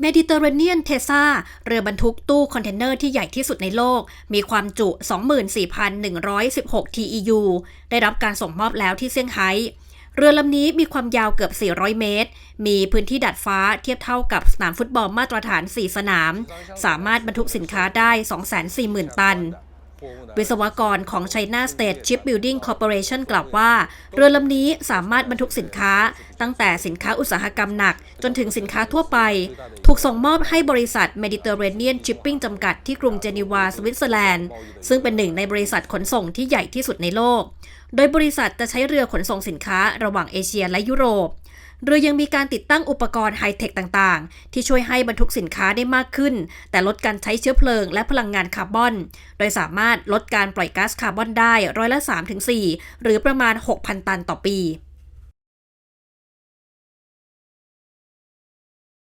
เมดิเตอร์เรเนียนเทซ่าเรือบรรทุกตู้คอนเทนเนอร์ที่ใหญ่ที่สุดในโลก มีความจุ 24,116 TEU ได้รับการส่งมอบแล้วที่เซี่ยงไฮ้เรือลำนี้มีความยาวเกือบ 400 เมตร มีพื้นที่ดัดฟ้าเทียบเท่ากับสนามฟุตบอลมาตรฐาน 4 สนาม สามารถบรรทุกสินค้าได้ 240,000 ตัน วิศวกรของ China State Shipbuilding Corporation กล่าวว่า เรือลำนี้สามารถบรรทุกสินค้า ตั้งแต่สินค้าอุตสาหกรรมหนัก จนถึงสินค้าทั่วไป ถูกส่งมอบให้บริษัท Mediterranean Shipping จำกัดที่กรุงเจนีวาสวิตเซอร์แลนด์ ซึ่งเป็นหนึ่งในบริษัทขนส่งที่ใหญ่ที่สุดในโลก โดยบริษัทจะใช้เรือขนส่งสินค้าระหว่างเอเชียและยุโรป เรือยังมีการติดตั้งอุปกรณ์ไฮเทคต่างๆ ที่ช่วยให้บรรทุกสินค้าได้มากขึ้น แต่ลดการใช้เชื้อเพลิงและพลังงานคาร์บอน โดยสามารถลดการปล่อยก๊าซคาร์บอนได้ร้อยละ 3-4 หรือประมาณ 6,000 ตันต่อปี